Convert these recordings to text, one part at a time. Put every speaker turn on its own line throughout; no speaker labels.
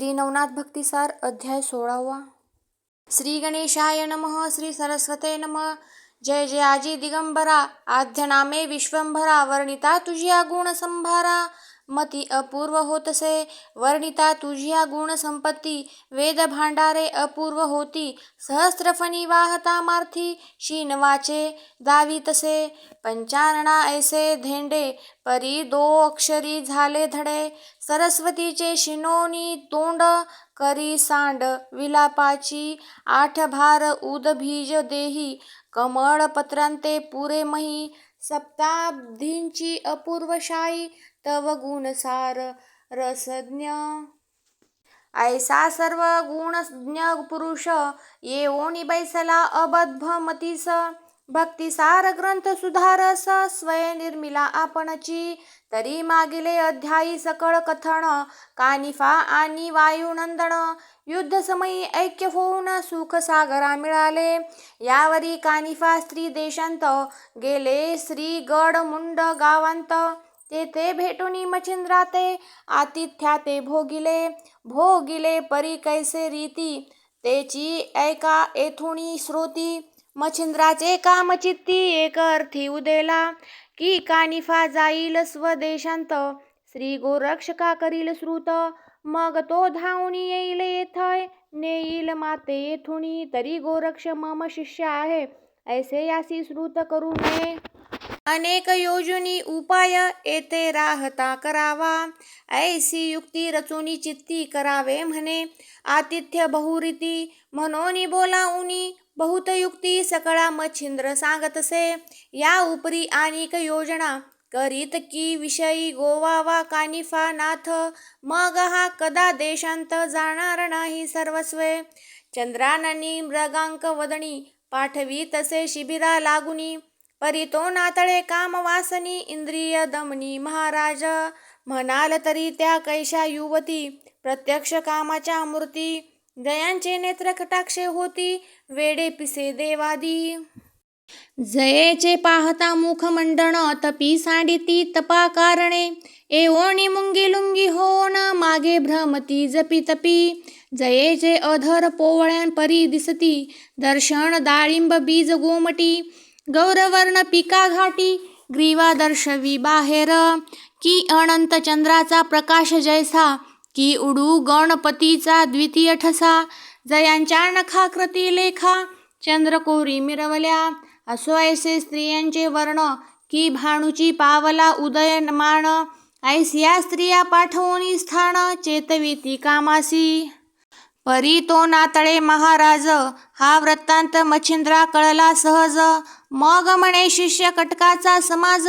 श्री नवनाथ भक्तिसार अध्याय सोळावा. श्री गणेशाय नमः श्री सरस्वते नमः. जय जय आजी दिगंबरा आद्य नामे विश्वंभरा वर्णिता तुझ्या गुण संभारा. मती अपूर्व होतसे. वर्णिता तुझिया गुणसंपत्ती वेद भांडारे अपूर्व होती. सहस्त्रफणी वाहता मार्थी शीन वाचे दावी तसे पंचारणा ऐसे धेंडे. परी दो अक्षरी झाले धडे. सरस्वतीचे शिनोनी तोंड. करी सांड विलापाची. आठ भार उदभीज देही. कमळ पत्रांते पुरे मही. सप्ताब्दींची अपूर्व शाई तव गुणसार रसज्ञ। ऐसा सर्व गुणज्ञ पुरुष येओनी बैसला अबद्ध मतीस। भक्तिसार ग्रंथ सुधारस स्वय निर्मिला आपणची। तरी मागिले अध्यायी सकळ कथन कानिफा आणि वायुनंदन। युद्धसमयी ऐक्य होऊन सुख सागरा मिळाले। यावरी कानिफा स्त्री देशांत गेले श्री गडमुंड गावांत। तेथे भेटूनी मच्छिंद्रा ते आतिथ्या ते भोगिले. भोगिले परी कैसे रीती? तेची ऐका येथुणी श्रोती. मच्छिंद्राचे कामचित्ती एक अर्थी उदेला. की कानिफा जाईल स्वदेशांत. श्री गोरक्षका करील श्रुत. मग तो धावणी येईल येथय. नेईल माते येथुणी तरी गोरक्ष मम शिष्य आहे. ऐसे यासी श्रुत करू नये. अनेक योजनी उपाय येथे राहता करावा. ऐसी युक्ती रचुनी चित्ती करावे म्हणे. आतिथ्य बहुरीती म्हणून बोलाऊनी बहुत युक्ती सकळा मच्छिंद्र सांगतसे. या उपरी अनेक योजना करीत की विषयी गोवा वा कानिफा नाथ. मग हा कदा देशांत जाणार नाही सर्वस्वे. चंद्राननी मृगांक वदणी पाठवी तसे शिबिरा लागुनी. परी तो नातळे काम वासनी इंद्रिय दमनी महाराज. म्हणाल तरी त्या कैशा युवती प्रत्यक्ष कामाच्या मूर्ती दयांचे नेत्र कटाक्षे होती वेडे पिसे देवादी. जयेचे पाहता मुख मंडण तपी सांडिती तपा कारणे एवोणी मुंगी लुंगी होण मागे भ्रमती जपी तपी. जयेचे अधर पोवळ्यान परी दिसती दर्शन डाळिंब बीज गोमटी गौरवर्ण पिका घाटी ग्रीवा दर्शवी बाहेर. की अनंत चंद्राचा प्रकाश जैसा की उडू गणपतीचा द्वितीय ठसा. जयांच्या नखाकृती लेखा चंद्रकोरी मिरवल्या. असो ऐसे स्त्रियांचे वर्ण की भाणूची पावला उदयनमान. ऐस या स्त्रिया पाठवून स्थान चेतविती कामासी. परी तो नातळे महाराज हा वृत्तांत मच्छिंद्रा कळला सहज. मग म्हणे शिष्य कटकाचा समाज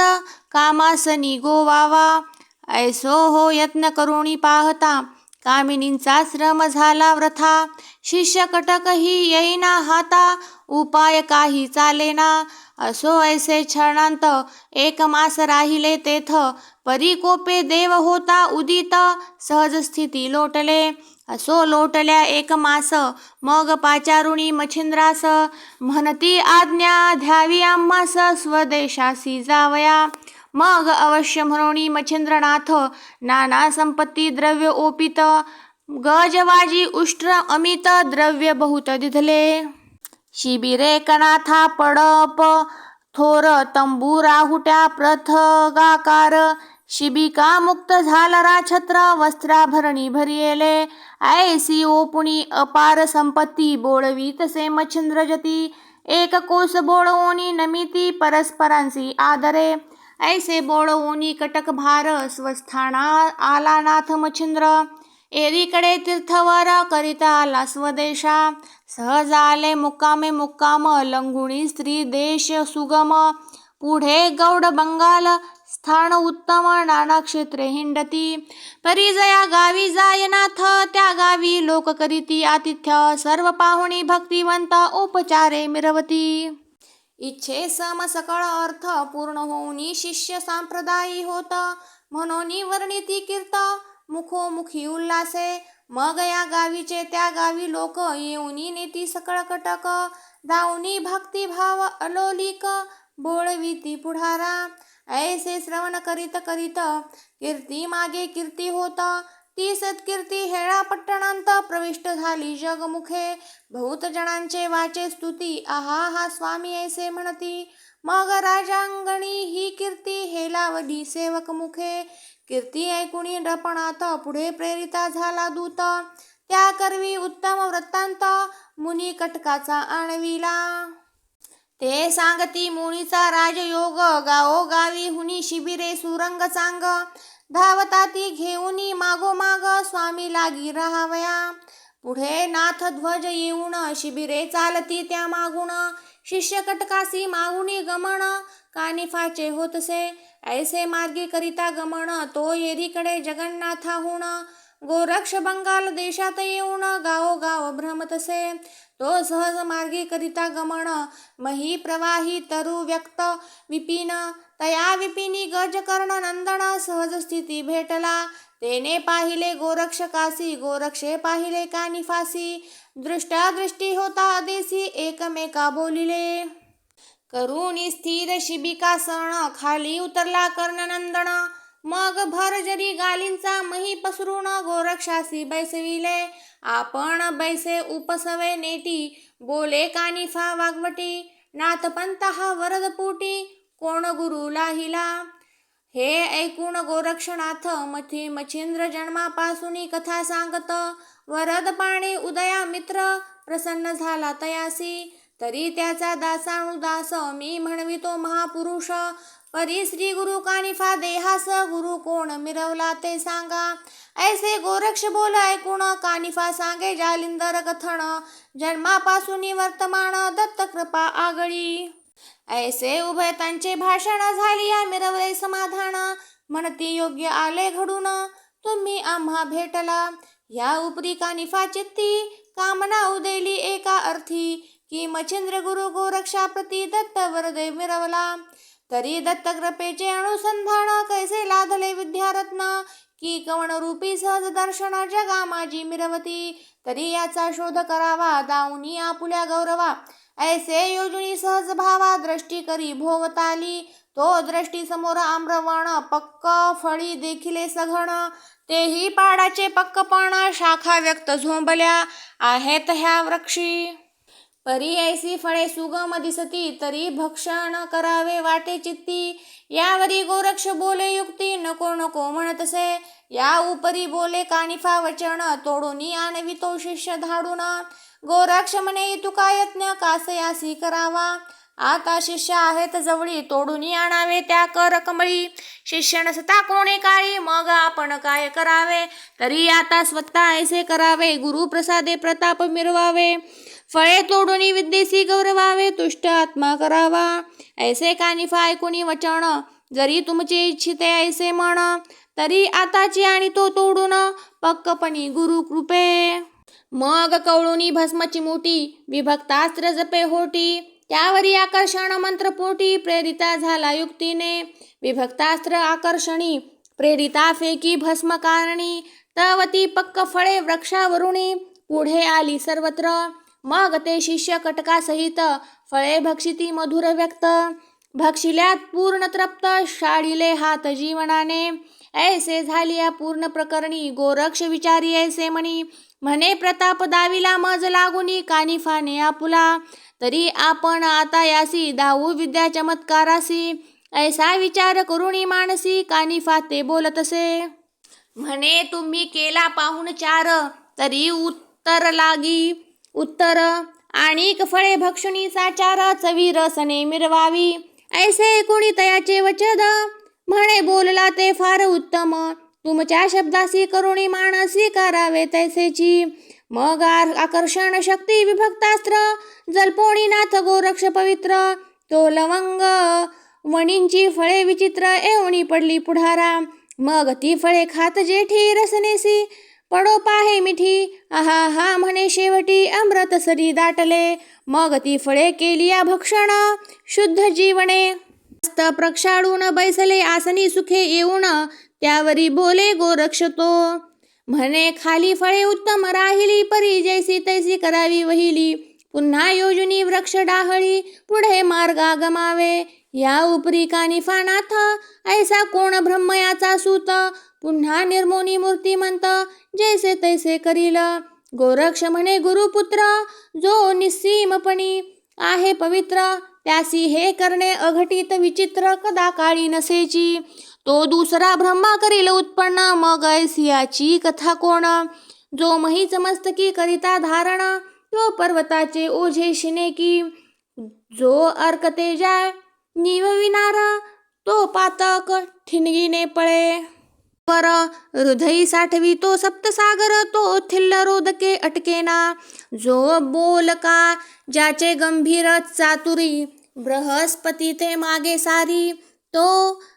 कामास निगो वावा. ऐसो हो यत्न करुणी पाहता कामिनींचा श्रम झाला व्रथा शिष्य कटकही येईना हाता उपाय काही चालेना. असो ऐसे क्षणांत एक मास राहिले तेथ परिकोपे देव होता उदित सहज स्थिती लोटले. असो लोटल्या एक मास मग पाचारुणी मच्छिंद्रास. म्हणती आज्ञा ध्यावी आम्हास स्वदेशासी जावया. मग अवश्य म्हणोणी मच्छिंद्रनाथ नाना संपत्ती द्रव्य ओपित गजवाजी उष्ट्र अमित द्रव्य बहुत दिधले. शिबिरे कनाथा पडप थोर तंबू राहुट्या प्रथगाकार शिबिका मुक्त झालरा छत्र वस्त्राभरणी भरियेले. ऐसी ओपुणी अपार संपत्ती बोळवी तसे मच्छिंद्रजती एक कोस बोळवोनी नमिती परस्परांसी आदरे. ऐसे बोळवोनी कटक भार स्वस्थाना आला नाथ मच्छिंद्र. एरीकडे तीर्थवर करिता आला स्वदेशा. सहज आले मुक्कामे मुक्काम लंगुणी स्त्री देश सुगम. पुढे गौड बंगाल स्थान उत्तम नाना क्षेत्रे हिंडती. परिजया गावी जायनाथ त्या गावी लोक करीती आतिथ्य. सर्व पाहुणी भक्तिवंत उपचारे मिरवती. इच्छे सम सकळ अर्थ पूर्ण होऊनी शिष्य सांप्रदायी होत. म्हणून वर्णिती कीर्त मुखोमुखी उल्लासे. मग या गावीचे त्या गावी लोक येऊनी नेती सकळ कटक. धावनी भक्तिभाव अलोलिक बोळविती पुढारा. ऐसे श्रवण करीत करीत कीर्ती मागे कीर्ती होत. ती सत्कीर्ती हेळा पट्टणांत प्रविष्ट झाली जगमुखे. बहुत जणांचे वाचे स्तुती. आहा हा स्वामी ऐसे म्हणती. मग राजांगणी ही कीर्ती हेलावली सेवक मुखे. कीर्ती ऐकुणी डपणात पुढे प्रेरिता झाला दूत. त्या करवी उत्तम वृत्तांत मुनी कटकाचा आणविला. ते सांगती मुळीचा राजयोग गावो गावी हुनी शिबिरे सुरंग चांग. धावता ती घेऊनी मागोमाग स्वामी लागी राहावया. पुढे नाथ ध्वज येऊन शिबिरे चालती त्या मागून. शिष्य कटकासी मागुनी गमण कानिफाचे होतसे. ऐसे मार्गी करिता गमण तो येरीकडे जगन्नाथाहून. गोरक्ष बंगाल देशात येऊन गावोगाव भ्रमतसे. तो सहज मार्गीकरिता गमन मही प्रवाही तरु व्यक्त विपिन। तया विपिनी गज कर्ण नंदन सहज स्थिती भेटला। तेने पाहिले गोरक्षकासी गोरक्षे पाहिले का निफासी दृष्टा दृष्टी होता देसी एकमेका बोलिले। करुणी स्थिर शिबिका सण खाली उतरला कर्णनंदन मग भर जरी गालींचा मही पसरून गोरक्षासी बैसविले आपण बैसे उपसवे नेटी बोले कानिफा वागवटी नाथपंत हा वरदपोटी कोण गुरु लाहिला? हे ऐकून गोरक्षनाथ मथी मच्छिंद्र जन्मापासून कथा सांगत वरद पाणी उदया मित्र प्रसन्न झाला तयासी तरी त्याचा दासानुदास मी म्हणवितो महापुरुष परी श्री गुरु कानिफा देहास गुरु कोण मिरवला ते सांगा. ऐसे गोरक्ष बोल ऐकून कानिफा सांगे जालिंदर कथन. जन्मापासून वर्तमान दत्त कृपा आगळी. ऐसे उभय त्यांचे भाषण झाली या मिरवले समाधान. म्हणती योग्य आले घडून. तुम्ही आम्हा भेटला. या उपरी कानिफा चित्ती. कामना उदेली एका अर्थी. की मच्छिंद्र गुरु गोरक्षा प्रती दत्त वरदे मिरवला. तरी दत्तकृपेचे अनुसंधान कैसे लादले विद्यारत्न? की कवण रूपी सहज दर्शनाच्या कामाची मिरवती? तरी याचा शोध करावा दाऊनी आपुल्या गौरवा. ऐसे योजनी सहज भावा दृष्टी करी भोवताली. तो दृष्टी समोर आम्रवण पक्क फळी देखिले सघण तेही पाडाचे पक्कपण शाखा व्यक्त झोंबल्या. आहेत ह्या वृक्षी. परी ऐसी फळे सुगम दिसती तरी भक्षण करावे वाटे चित्ती. यावरी गोरक्ष बोले युक्ती नको नको म्हणतसे या उपरी बोले कानिफा वचन तोडून आणवितो शिष्य धाडून. गोरक्ष म्हणे तुका यत्न कासयासी करावा? आता शिष्य आहेत जवळी तोडून आणावे त्या कर कमळी. शिष्य नसता कोणी काळी मग आपण काय करावे? तरी आता स्वतः ऐसे करावे गुरुप्रसादे प्रताप मिरवावे. फळे तोडून विद्येसी गौरवावे तुष्ट आत्मा करावा. ऐसे कानिफा ऐकुणी वचन जरी तुमचे इच्छिते ऐसे म्हण तरी आताची आणि तो तोडून पक्कपणी गुरु कृपे. मग कवळुनी भस्मची मोठी विभक्तास्त्र जपे होटी. त्यावरी आकर्षण मंत्र पोटी प्रेरिता झाला युक्तीने. विभक्तास्त्र आकर्षणी प्रेरिता फेकी भस्म कारणी तवती पक्क फळे वृक्षावरुणी पुढे आली सर्वत्र. मग ते शिष्य कटकासहित फळे भक्षिती मधुर व्यक्त. भक्षिल्यात पूर्ण तृप्त शाळिले हात जीवनाने. ऐसे झालिया पूर्ण प्रकरणी गोरक्ष विचारी ऐसे म्हणी. म्हणे प्रताप दाविला मज लागुनी कानिफाने आपुला. तरी आपण आता यासी दाऊ विद्या चमत्कारासी. ऐसा विचार करुणी मानसी कानिफा ते बोलतसे. म्हणे तुम्ही केला पाहून चार तरी उत्तर लागी. उत्तर आणि फळे भक्षुनी साचार चवी रसने मिरवावी. ऐसे कोणी तयाचे वचद म्हणे बोलला ते फार उत्तम. तुमच्या शब्दासी करुणी मानसी करावे तैसेची. मग आर- आकर्षण शक्ती विभक्तास्त्र जलपोणी नाथ गोरक्ष पवित्र. तो लवंग वणींची फळे विचित्र एवणी पडली पुढारा. मग ती फळे खात जेठी रसनेसी. पडो पाहे मिठी. आहा हा म्हणे शेवटी अमृत सरी दाटले. मग ती फळे केली या भक्षण. शुद्ध जीवने. मस्त प्रक्षाळून बैसले आसनी सुखे येऊन. त्यावरी बोले गोरक्ष तो म्हणे खाली फळे उत्तम राहिली परी जैसी तैसी करावी वहिली. पुन्हा योजनी वृक्ष डाहळी पुढे मार्गा गमावे या उपरी कानिफानाथ ऐसा कोण ब्रह्मयाचा सूत. पुन्हा निर्मोनी मूर्तिमंत जैसे तैसे करील. गोरक्ष म्हणे गुरुपुत्र जो निस्सीमपणी आहे पवित्र त्यासी हे करणे अघटित विचित्र कदा काळी नसेची. तो दुसरा ब्रह्मा करील उत्पन्न मग ऐसियाची कथा कोण? जो महीच मस्तकी करिता धारण तो पर्वताचे ओझे शिनेकी जो अर्कते जाय निवविणार तो पातक ठिणगीने पळे. पर हृदयी साठवी तो सप्तसागर तो थिल्ल रोदके अटकेना जो बोल का ज्याचे गंभीर चातुरी बृहस्पती ते मागे सारी। तो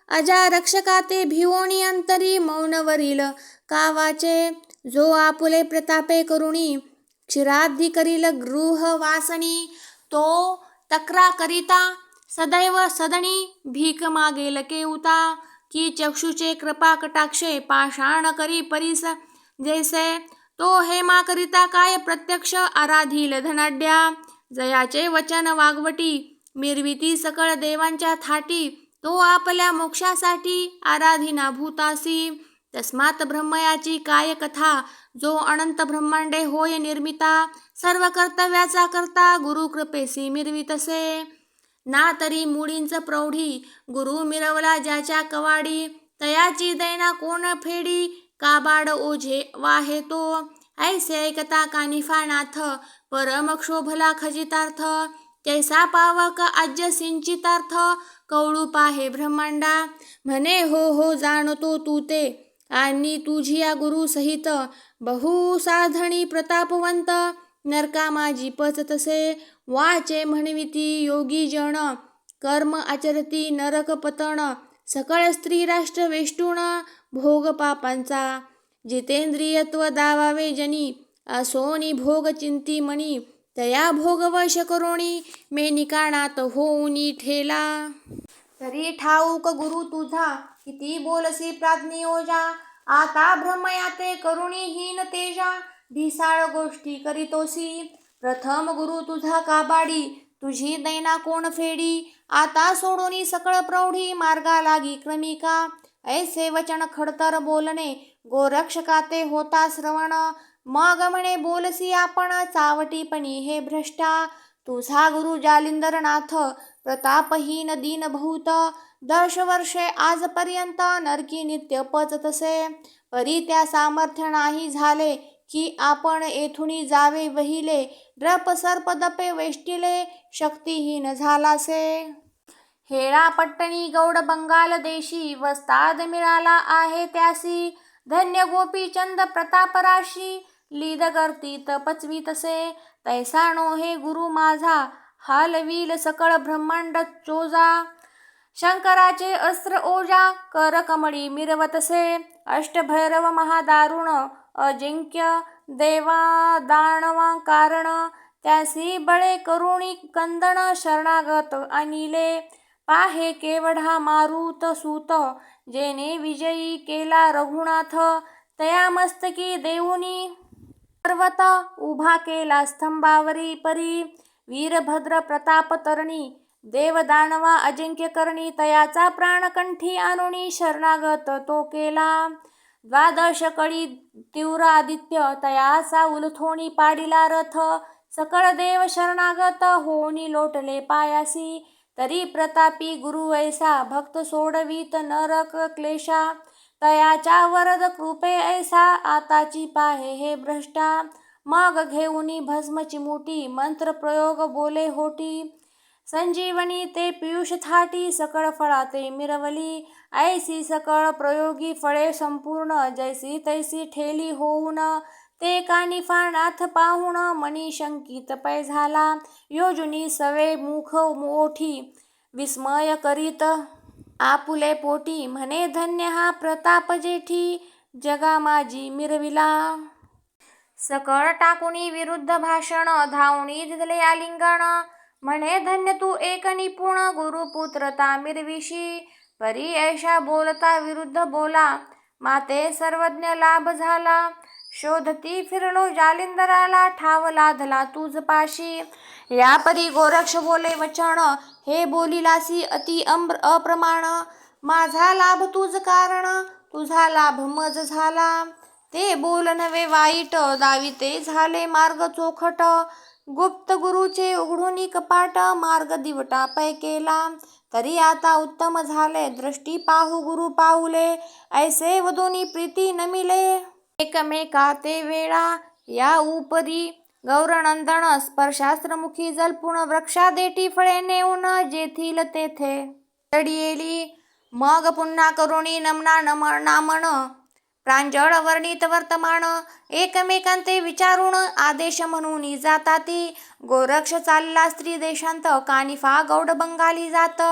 अजा रक्षका ते भिवोणी अंतरी मौनवरील कावाचे जो आपुले प्रतापे करुणी क्षीराब्धी करील गृह वासनी। तो तक्रा करिता सदैव सदणी भीक मागेल केउता की चक्षुचे कृपा कटाक्षे पाषाण करी परीस जैसे। तो हेमा करिता काय प्रत्यक्ष आराधील धनाढ्या जयाचे वचन वागवटी मिरविती सकळ देवांच्या थाटी। तो आपल्या मोक्षासाठी आराधिना भूतासी। तस्मात ब्रह्मयाची काय कथा जो अनंत ब्रह्मांडे होय निर्मिता। सर्व कर्तव्याचा करता गुरु कृपेसी मिरवितसे ना तरी मुळींच प्रौढी गुरु मिरवला ज्याच्या कवाडी तयाची दैना कोण फेडी? काबाड ओझे वाहे तो. ऐसे ऐकता कानिफानाथ परम क्षोभला खजितार्थ. कैसा पावक आज्य सिंचितार्थ कवळू पाहे ब्रह्मांडा. म्हणे हो हो जाणतो तू ते. आणि तुझी या गुरु सहित बहु साधणी प्रतापवंत. नरका माझी पच तसे वाचे म्हणविती योगी जन कर्म आचरती नरकपतन सकळ स्त्री राष्ट्र वेष्टुण. भोग पापांचा. जितेंद्रियत्व दावावे जनी. असोनी भोग चिंती मणी तया भोगवश करोणी. मे निकाणात होऊनी ठेला. तरी ठाऊक गुरु तुझा. किती बोलसी प्राज्ञयोजा. आता भ्रमया ते करुणीहीन तेजा. ढिसाळ गोष्टी करीतोसी. प्रथम गुरु तुझा काबाडी तुझी दैना कोण फेडी? आता सोडूनी सकळ प्रौढी मार्गा लागी क्रमिका. ऐसे वचन खडतर बोलणे गोरक्षका ते होता श्रवण. मग म्हणे बोलसी आपण चावटीपणी हे भ्रष्टा. तुझा गुरु जालिंदरनाथ प्रतापहीन दीन बहुत दश वर्षे आजपर्यंत नरकी नित्य पचतसे. परी त्या सामर्थ्य नाही झाले की आपण येथुनी जावे वहिले. द्रप सर्प दपे वेष्टिले शक्तिहीन झालासे. हेळा पट्टणी गौड बंगाल देशी वस्ताद मिळाला आहे त्यासी. धन्य गोपीचंद प्रतापराशी लीद करती पचवीतसे तैसा. नो हे गुरु माझा हालवील सकळ ब्रह्मांड चोजा. शंकराचे अस्त्र ओजा कर कमळी मिरवतसे. अष्टभैरव महादारुण अजिंक्य देवा दानवा कारण त्यासी बळे करुणी कंदन शरणागत अनिले. पाहे केवढा मारुत सूत जेने विजयी केला रघुनाथ. तया मस्तकी देऊनी पर्वत उभा केला स्तंभावरी परी. वीरभद्र प्रताप तरणी देव दानवा अजिंक्य करणी तयाचा प्राणकंठी आणुनी शरणागत तो केला. द्वादश कळी तीव्र आदित्य तयाचा उलथोणी पाडिला रथ सकळ देव शरणागत होनी लोटले पायासी. तरी प्रतापी गुरु ऐसा भक्त सोडवीत नरक क्लेशा. तयाच्या वरद कृपे ऐसा आताची पाहे हे भ्रष्टा. मग घेऊनी भस्म चिमुटी मंत्र प्रयोग बोले होटी. संजीवनी ते पियुष थाटी सकळ फळाते मिरवली. ऐसी सकळ प्रयोगी फळे संपूर्ण जैसी तैसी ठेली होऊन. ते कानिफानाथ पाहुण मनी शंकित पै झाला. योजुनी सवे मुख मोठी विस्मय करीत. आपुले पोटी म्हणे धन्य हा प्रताप जेठी जगा माझी मिरविला. सकळ टाकुणी विरुद्ध भाषण धावणी दिले आलिंगण म्हणे धन्य तू एक निपुण गुरुपुत्र तामिरविशी परी ऐशा बोलता विरुद्ध बोला. माते सर्वज्ञ लाभ झाला. शोधती फिरलो जालिंदराला ठाव लाधला तुझ पाशी. या परी गोरक्ष बोले वचन हे बोलिलासी अति अम्र अप्रमाण. माझा लाभ तुझ कारण तुझा लाभ मज झाला. ते बोल नवे वाईट दाविते झाले मार्ग चोखट. गुप्त गुरुचे उघडूनी कपाट मार्ग दिवटा पै केला तरी आता उत्तम झाले दृष्टी पाहू गुरु पाहुले ऐसे वधूनी प्रीती न मिले एकमेका ते वेळा या उपरी गौरनंदन स्पर्शास्त्रमुखी जलपूर्ण वृक्षा देठी फळे नेऊन जेथील तेथे. चढियेली मग पुन्हा करुणी नमना नम नामन प्रांजळ वर्णित वर्तमान एकमेकांते विचारून आदेश म्हणून जाताती. गोरक्ष चालला स्त्री देशांत कानिफा गौड बंगाली जात.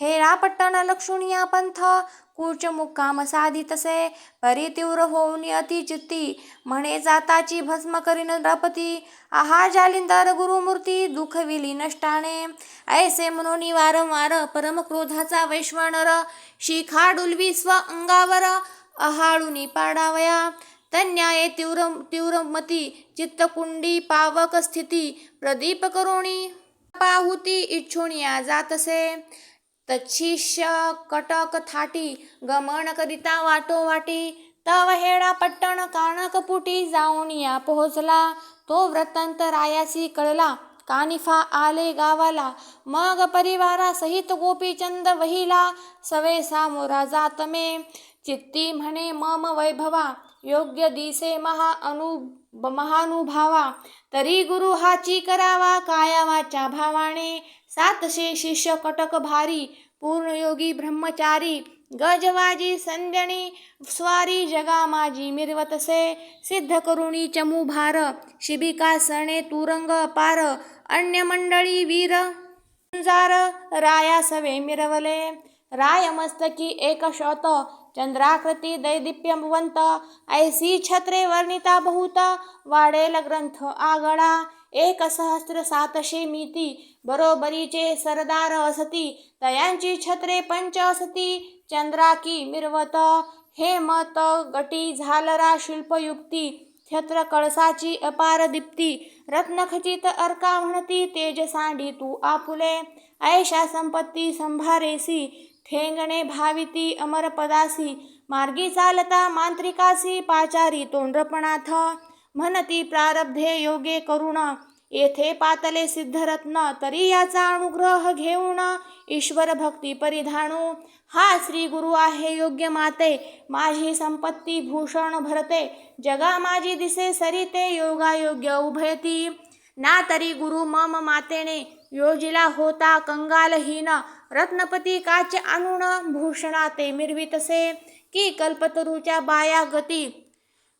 हेरापट्टण लक्ष्मीया पंथ कूच मुक्काम साधितसे. परी तीव्र होऊन अति चित्ती म्हणे जाताची भस्म करीन नृपती आहा जालिंदर गुरुमूर्ती दुखविली नष्टाने. ऐसे म्हणून वारंवार परम क्रोधाचा वैश्वानर. शिखा डुलवी स्व अंगावर. अहाळुनी पाडावया. तन्याये तीव्र तीव्रमती चित्तकुंडी पावक स्थिती प्रदीप करोणी. पाहुती इच्छुनिया जातसे. तच्छिष्य कटक थाटी गमन करिता वाटो वाटी. तव हेडा पट्टण काणकपुटी जाऊन या पोहोचला. तो वृत्तांत रायासी कळला. कानिफा आले गावाला. मग परिवारासहित गोपीचंद वहिला. सवे सामोरा जातमे. चित्ती म्हणे मम वैभवा योग्य दिसे महा अनु महानुभावा तरी गुरु हाची करावा काया भावाने. सातशे शिष्य कटक भारी पूर्णयोगी ब्रह्मचारी गजवाजी संजणी स्वारी जगामाजी मिरवतसे. सिद्ध करुणी चमुभार शिबिका सणे तुरंग पार अन्य मंडळी वीर. राया सवे मिरवले. राय मस्तकी एक शत चंद्राकृती दैदिप्यवंत ऐसी छत्रे वर्णिता बहुत वाढेल ग्रंथ आगळा एक सहस्र सातशे मिती बरोबरीचे सरदार असती तयांची छत्रे पंच असती चंद्राकी मिरवत हे मत गटी झालरा शिल्पयुक्ती छत्र कळसाची अपार दीप्ती रत्नखचित अर्का म्हणती तेज सांडी तू आपुले ऐशा संपत्ती संभारेसी ठेंगणे भाविती अमरपदासी मार्गी चालता मांत्रिकासी पाचारी तोंडपणाथ म्हणती प्रारब्धे योगे करुण येथे पातले सिद्धरत्न तरी याचा अनुग्रह घेऊन ईश्वर भक्ती परिधानू. हा श्री गुरु आहे योग्य माते माझी संपत्ती भूषण भरते जगा माझी दिसे सरिते योगायोग्य उभयती. ना तरी गुरु मम मातेने योजिला होता कंगालहीन रत्नपती काच आणून भूषणा ते मिरवितसे की कल्पतरूच्या बाया गती.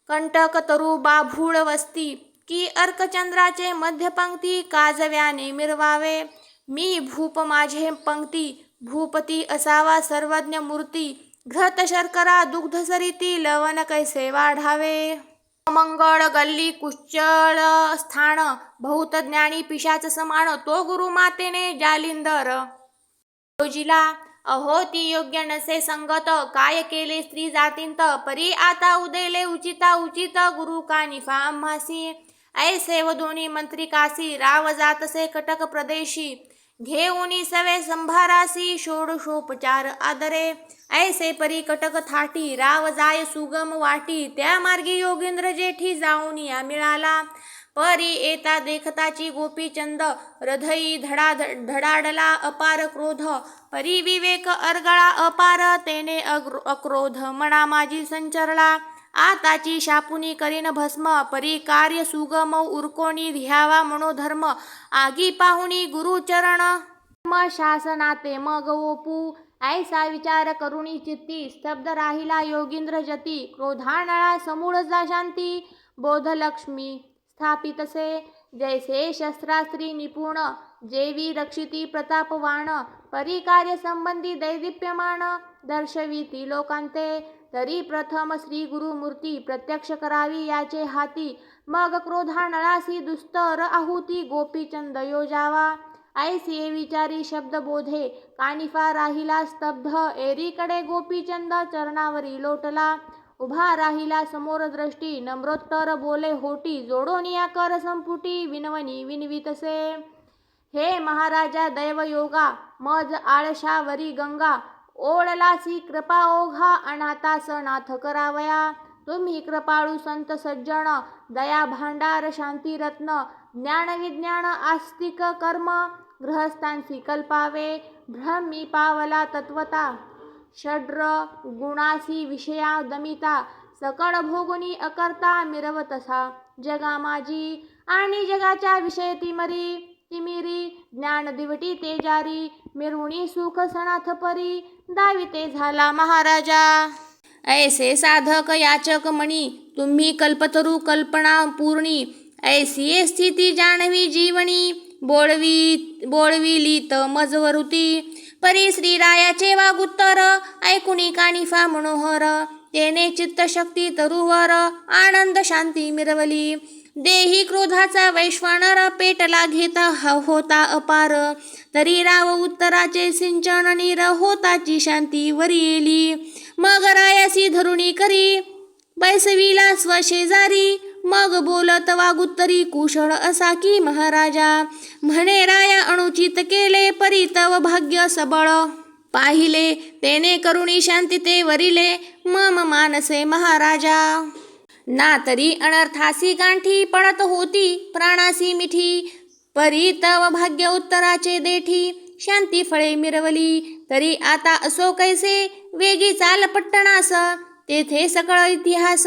कंटकतरू बाभूळ वस्ती. की अर्कचंद्राचे मध्यपंक्ती काजव्याने मिरवावे. मी भूप माझे पंक्ती. भूपती असावा सर्वज्ञ मूर्ती. घृत शर्करा दुग्ध सरिती लवण कैसे वाढावे. मंगळ गल्ली कुश्चळ स्थान. बहुत ज्ञानी पिशाच समान. तो गुरु मातेने जालिंदर. योजिला अहो ती योग्य नसे संगत काय केले स्त्री जातींत परी आता उदेले उचिता उचित गुरु कानिफा आम्हासी ऐसे व दोन्ही मंत्री कासी राव जातसे कटक प्रदेशी. घेऊनी सवे संभारासी षोडशोपचार आदरे. ऐसे परी कटक थाटी राव जाय सुगम वाटी त्या मार्गी योगेंद्र जेठी जाऊन या मिळाला. परी येता देखताची गोपीचंद हृदयी धडा धडाडला अपार क्रोध. परी विवेक अर्गळा अपार तेने अग्र अक्रोध. मना माझी संचरला आताची शापुनी करीन भस्म. परी कार्य सुगम उरकोणी ध्यावा मनोधर्म. आगी पाहुणी गुरुचरण म शासनाते मग ओपू. ऐसा विचार करुणी चित्ती. स्तब्ध राहिला योगींद्र जती. क्रोधानळा समूळ जा शांती. बोधलक्ष्मी स्थापितसे जैसे शस्त्रास्त्री निपुण जेवी रक्षिती प्रतापवाण परिकार्य संबंधी दैदिप्यमान दर्शविती लोकांते तरी प्रथम श्री गुरुमूर्ती प्रत्यक्ष करावी याचे हाती मग क्रोधा नळासी दुस्तर आहुती गोपीचंद योजावा। ऐसी विचारी शब्द बोधे कानिफा राहिला स्तब्ध एरीकडे गोपीचंद चरणावरी लोटला। उभा राहिला समोर दृष्टी नम्रोत्तर बोले होटी जोडोनिया कर संपुटी विनवनी विनवितसे हे महाराजा दैवयोगा मज आळशावरी गंगा ओळलासी कृपा ओघा अनाथास नाथ करावया. तुम्ही कृपाळू संत सज्जन दया भांडार शांतीरत्न ज्ञानविज्ञान ज्ञान विज्ञान आस्तिक कर्म गृहस्थांसी कल्पावे भ्रमी पावला तत्वता. षड्र गुणासी विषया दमिता सकळ भोगुनी अकर्ता मिरवतसा जगा माझी आणि जगाच्या विषय तिमरी तिमिरी ज्ञान दिवटी ते मिरवणी सुख सणाथ परी दाविते झाला महाराजा। ऐसे साधक याचक मणी तुम्ही कल्पतरू कल्पना पूर्णी ऐसी स्थिती जाणवी जीवनी बोळवी बोळविलीत मजवरुती। परी श्रीरायाचे वागुत्तर ऐकुणी कानिफा मनोहर. तेने चित्तशक्ती तरुवर आनंद शांती मिरवली. देही क्रोधाचा वैश्वानर पेटला घेता हा होता अपार. तरी राव उत्तराचे सिंचन नीर होताची शांती वरी येली. मग रायासी धरुणी करी बैसवीला स्वशेजारी मग बोलत वागुत्तरी कुशळ असा की महाराजा म्हणे राया अणुचित केले परितव भाग्य सबळ. पाहिले तेने करुणी शांती ते वरिले मम मानसे महाराजा. ना तरी अनर्थासी गांठी पडत होती प्राणासी मिठी. परी तव भाग्य उत्तराचे देठी शांती फळे मिरवली. तरी आता असो कैसे वेगी चाल पट्टणास. तेथे सकळ इतिहास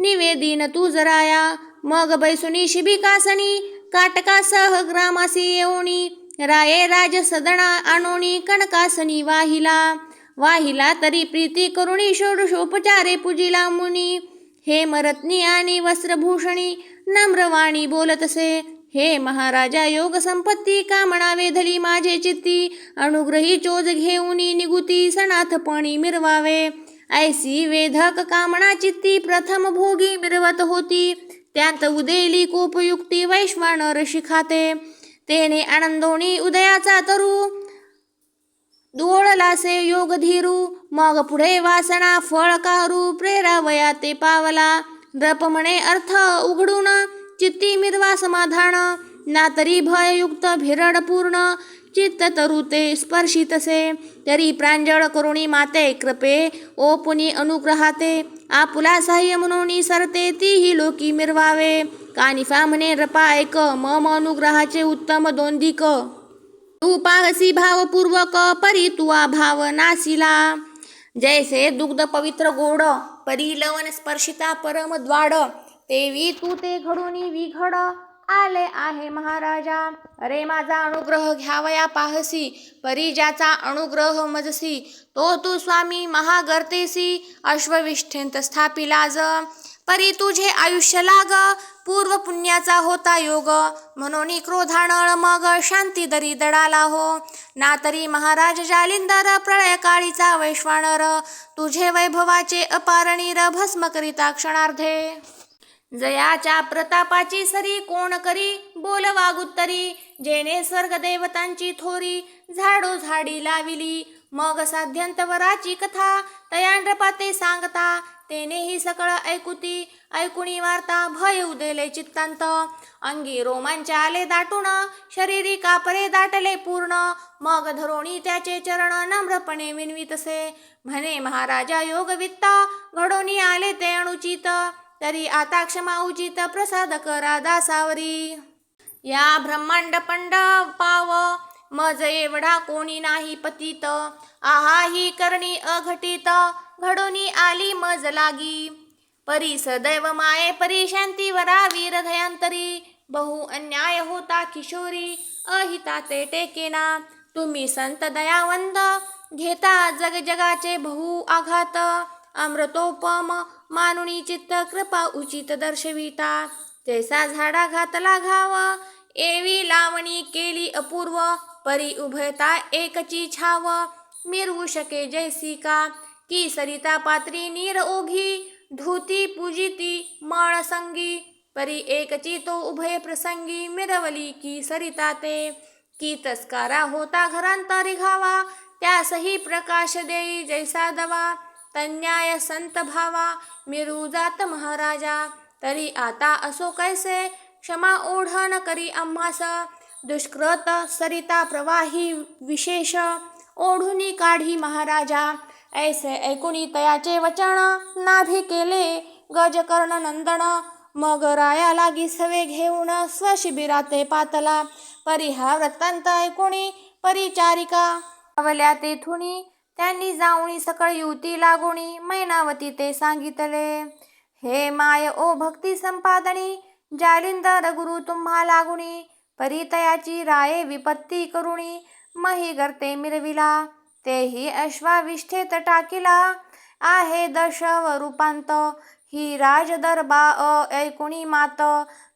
निवेदिन तू जराया. मग बैसुनी शिबिकासनी काटकासह ग्रामासी येऊनी. राये राज सदना आणोनी कणकासनी वाहिला. वाहिला तरी प्रीती करुणी षोडशोपचारे पूजिला मुनी हे मरत्नी आणि वस्त्रभूषणी नम्रवाणी बोलतसे हे महाराजा योग संपत्ती कामना वेधली माझे चित्ती. अनुग्रही चोज घेऊनी निगुती सनाथपणी मिरवावे. ऐसी वेधक कामना चित्ती प्रथम भोगी मिरवत होती. त्यात उदेली कोपयुक्ती वैश्वानर शिखाते तेने आनंदोणी उदयाचा तरू. दोळलासे योग धीरू. मग पुढे वासना फळ कारू. प्रेरावया ते पावला. द्रप म्हणे अर्थ उघडून. चित्ती मिरवा समाधान. ना तरी भययुक्त भिरड चित्त तरुते स्पर्शितसे तरी प्रांजळ करुणी माते कृपे ओ पुनी अनुग्रहाते। आपुला सहाय्य म्हणून सरते तीही लोकी मिरवावे। कानिफा म्हणे रपा ऐक मम अनुग्रहाचे उत्तम दोंदिक तू पाहसी भावपूर्वक परी तुवा भाव नासिला। जैसे दुग्ध पवित्र गोड परी लवण स्पर्शिता परम द्वाड। तेवी तू ते घडूनी विघड। आले आहे महाराजा. अरे माझा अनुग्रह घ्यावया पाहसी. परी ज्याचा अनुग्रह मजसी. तो तू स्वामी महागर्तेसी अश्वविष्ठेंत स्थापिलाज. परी तुझे आयुष्य लाग पूर्व पुण्याचा होता योग. म्हणून क्रोधानळ मग शांती दरी दडाला हो. ना तरी महाराज जालिंदर प्रळय काळीचा वैश्वानर. तुझे वैभवाचे अपारणीर भस्म करिता क्षणार्धे. जयाच्या प्रतापाची सरी कोण करी? बोल वागुत्तरी. जेने स्वर्ग देवतांची थोरी झाडो झाडी लाविली. मग साध्यंतवराची कथा तयांड्रपाते सांगता. तेनेही सकळ ऐकुती. ऐकुणी वार्ता भय उदेले चित्तांत. अंगी रोमांच आले दाटून. शरीरी कापरे दाटले पूर्ण. मग धरोणी त्याचे चरण नम्रपणे विनवितसे म्हणे महाराजा योगवित्त. घडोनी आले ते अणुचित तरी आता क्षमा उचित प्रसाद करा दासावरी या ब्रह्मांड पंड पाव मज एवढा कोणी नाही पतित. आहा ही करणी अघटित घडोनी आली मज लागी. परी सदैव माये परी शांती वरा वीर धयांतरी. बहु अन्याय होता किशोरी अहिता ते टेकेना. तुम्ही संत दयावंद घेता जग जगाचे बहु आघात. अमृतोपम मानुनी चित्त कृपा उचित दर्शविता. तैसा झाडा घातला घाव एवी लावणी केली अपूर्व परी उभयता एकची छाव. मिरवू शके जैसी का की सरिता पात्री नीर ओघी धूती पूजिती मळ संगी परी एकची तो उभय प्रसंगी मिरवली की सरिता ते. की तस्कारा होता घरांतरी घावा त्यासही प्रकाश देई जैसा दवा. तन्याय संत भावा मिरू जात महाराजा. तरी आता असो कैसे? क्षमा ओढ न करी आम्हास. दुष्कृत सरिता प्रवाही विशेष. ओढुनी काढी महाराजा. ऐसे ऐकुणी तयाचे वचन. नाभी केले गजकर्ण नंदन. मग राया लागी सवे घेऊन स्वशिबिराते पातला. परी हा वृत्तांत ऐकुणी परिचारिका. आवल्या तेथुनी त्यांनी जाऊनी सकळ युती लागुणी मैनावती ते सांगितले हे माय ओ भक्ती संपादनी जालिंदर गुरु तुम्हा लागुणी परितयाची राये विपत्ती करुणी मही गर्ते मिरविला तेही अश्वाविष्ठेत टाकिला आहे दशव रूपांत ही राजदरबा अ ऐकुणी मात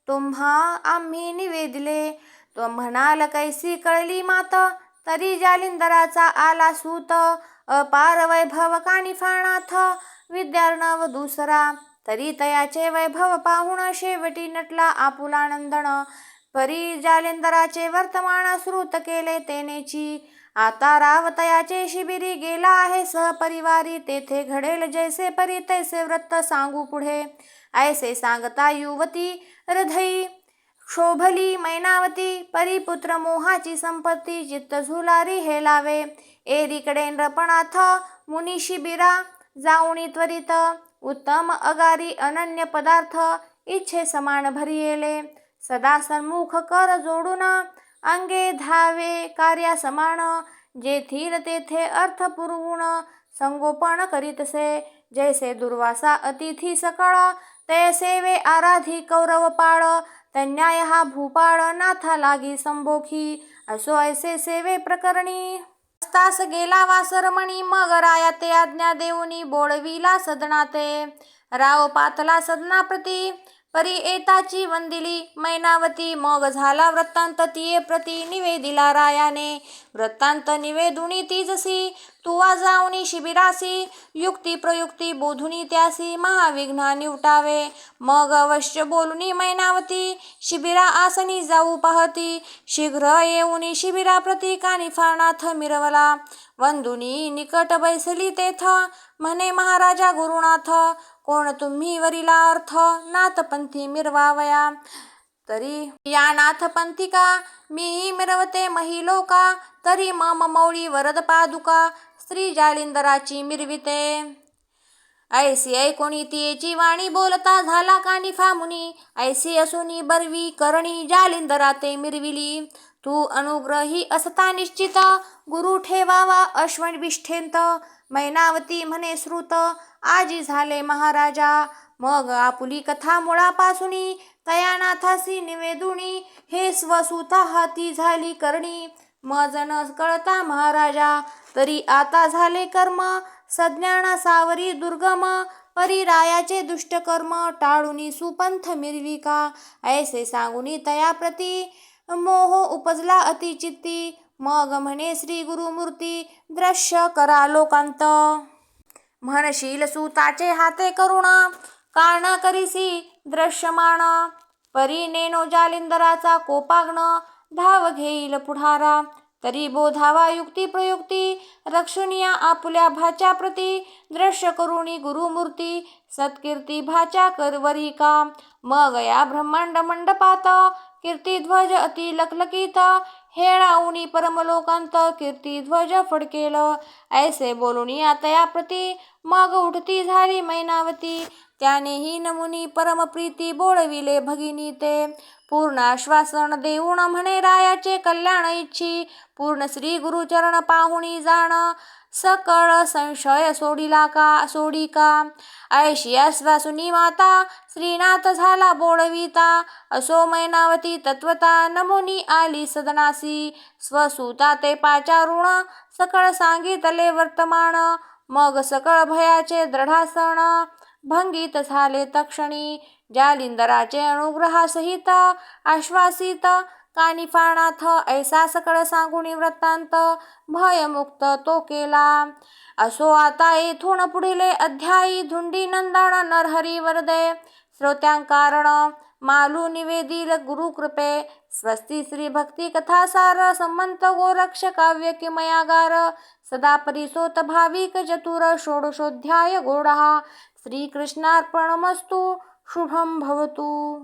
तुम्हा आम्ही निवेदिले तो म्हणाल कैसी कळली मात तरी जालिंदराचा आला सूत अपार वैभव कानिफाणाथ विद्यार्णव दुसरा. तरी तयाचे वैभव पाहुण शेवटी नटला आपुला नंदन. परी जालिंदराचे वर्तमान श्रुत केले तेनेची. आता रावतयाचे शिबिरी गेला आहे सहपरिवारी. तेथे घडेल जैसे परी तैसे व्रत सांगू पुढे. ऐसे सांगता युवती हृदयी शोभली मैनावती परिपुत्र मोहाची संपत्ती चित्त झुलारी हे लावे. एरीकडे नृपणाथ मुनी शिबिरा जाऊणी त्वरित. उत्तम अगारी अनन्य पदार्थ इच्छे समान भरियेले. सदा सन्मुख कर जोडून अंगे धावे कार्या समान. जेथील तेथे अर्थ पुरवून संगोपन करीतसे. जैसे दुर्वासा अतिथी सकळ ते सेवे आराधी कौरव पाळ. तन्याय हा भूपाळ नाथा लागी संभोखी. असो ऐसे सेवे प्रकरणी. तास गेला वासरमणी मग राया ते आज्ञा देऊनी बोळविला सदनाते. राव पातला सदनाप्रती. परी एताची वंदिली मैनावती मग झाला वृत्तांत तिये प्रती निवेदिला रायाने. वृत्तांत निवेदुनी ती जसी तुवा जाऊनी शिबिरासी युक्ती प्रयुक्ती बोधुनी त्यासी महाविघ्ना निवटावे. मग अवश्य बोलुनी मैनावती शिबिरा आसनी जाऊ पाहती. शीघ्र येऊनी शिबिरा प्रती कानिफानाथ मिरवला. वंदुनी निकट बैसली तेथ म्हणे महाराजा गुरुनाथ कोण तुम्ही वरिला अर्थ नाथपंथी मिरवावया. तरी या नाथपंथिका मीही मिरवते महिलोका तरी मम मौळी वरद पादुका. स्त्री जालिंदराची मिरविते. ऐसी ऐकोणी तियेची वाणी बोलता झाला कानिफा मुनी. ऐसी असुनी बरवी करणी जालिंदरा ते मिरविली. तू अनुग्रही असता निश्चित. गुरु ठेवावा अश्वन विष्ठेंत मैनावती म्हणे श्रुत आजी झाले महाराजा. मग आपुली कथा मुळापासूनी तयानाथासी निवेदुनी हे स्वसुता हाती झाली करणी. मज न कळता महाराजा तरी आता झाले कर्म सज्ञाना सावरी दुर्गम परिरायाचे दुष्टकर्म टाळुनी सुपंथ मिरविका. ऐसे सांगुनी तयाप्रती मोह उपजला अतिचित्ती. मग म्हणे श्री गुरुमूर्ती दृश्य करा लोकांत. म्हणशील सुताचे हाते करुणा काण करीसी दृश्यमान परी नेनो जालिंदराचा कोपाग्न धाव घेईल पुढारा. तरी बोधावा युक्ती प्रयुक्ती रक्षणीया आपल्या भाच्या प्रती. दृश्य करुणी गुरुमूर्ती सत्कीर्ती भाच्या करवरी का. मग या ब्रह्मांड मंडपात कीर्तिध्वज अति लखलकीत हेळाऊनी परमलोकांत कीर्तिध्वज फडकेल. ऐसे बोलून आता प्रती मग उठती झाली मैनावती. त्यानेही नमुनी परमप्रीती बोळविले भगिनी ते. पूर्ण आश्वासन देऊन म्हणे रायाचे कल्याण इच्छी. पूर्ण श्री गुरुचरण पाहुणी जाण. सकळ संशय सोडिला का सोडी का ऐशी आश्वासुनी माता श्रीनाथ झाला बोळविता. असो मैनावती तत्वता नमुनी आली सदनासी. स्वसुता ते पाचारुण सकळ सांगितले वर्तमान. मग सकळ भयाचे दृढासन भंगीत झाले तक्षणी. जालिंदराचे अनुग्रहासहित आश्वासित कानिफानाथ ऐसा सकळ सांगुणी वृत्तांत भयमुक्त तो केला. असो आता येथून पुढीले अध्यायी धुंडी नंदन नरहरी वरदे. श्रोत्यांकारण मालू निवेदिल गुरुकृपे. स्वस्ति श्री भक्ती कथासार संमंत गोरक्ष काव्य किमयागार. सदा परिसोत भाविक चतुर षोडशोध्याय गोडहा. श्रीकृष्णार्पणमस्तु शुभं भवतु.